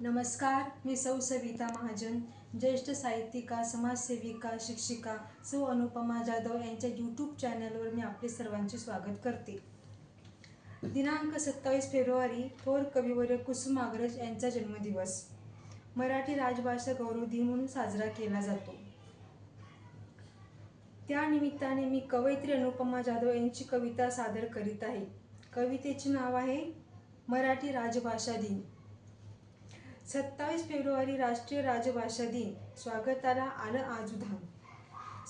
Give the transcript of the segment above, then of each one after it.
नमस्कार मी सौ सविता महाजन ज्येष्ठ साहित्यिका समाजसेविका शिक्षिका सौ अनुपमा जाधव यांच्या यूट्यूब चॅनलवर मी आपले सर्वांचे स्वागत करते. दिनांक सत्तावीस फेब्रुवारी थोर कविवर्य कुसुमाग्रज यांचा जन्मदिवस. मराठी राजभाषा गौरव दिन म्हणून साजरा केला जातो. त्यानिमित्ताने मी कवयित्री अनुपमा जाधव यांची कविता सादर करीत आहे. कवितेचे नाव आहे मराठी राजभाषा दिन. सत्तावीस फेब्रुवारी राष्ट्रीय राजभाषा दिन. स्वागताला आलं आज उधाण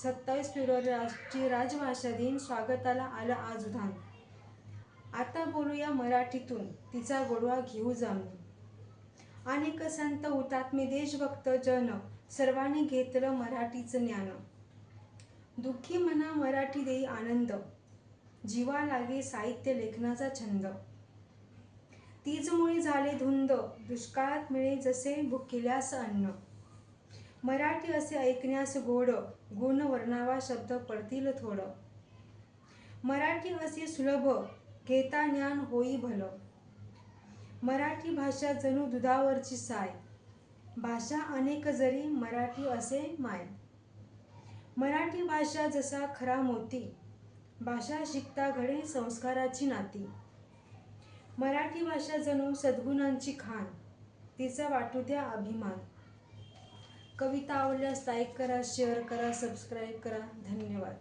सत्तावीस फेब्रुवारी राष्ट्रीय राजभाषा दिन. स्वागताला आलं आज उधाण आता बोलूया मराठीतून. तिचा गोडवा घेऊ जाणून. अनेक संत हुतात्मे देशभक्त जन सर्वांनी घेतलं मराठीचं ज्ञान. दुःखी मना मराठी देई आनंद. जीवा लागे साहित्य लेखनाचा छंद. तीजमुळे झाले धुंद दुष्काळात मिळे जसे भुकिल्यास अन्न. मराठी असे ऐकण्यास गोड गुण वर्णावा शब्द पडतील थोडं. मराठी असे सुलभ घेता ज्ञान होई भल. मराठी भाषा जणू दुधावरची साय. भाषा अनेक जरी मराठी असे माय. मराठी भाषा जसा खरा मोती भाषा शिकता घडे संस्काराची नाती. मराठी भाषा जणू सद्गुणांची खाण तिचा वाटू द्या अभिमान. कविता आवडल्यास लाईक करा शेअर करा सबस्क्राईब करा. धन्यवाद.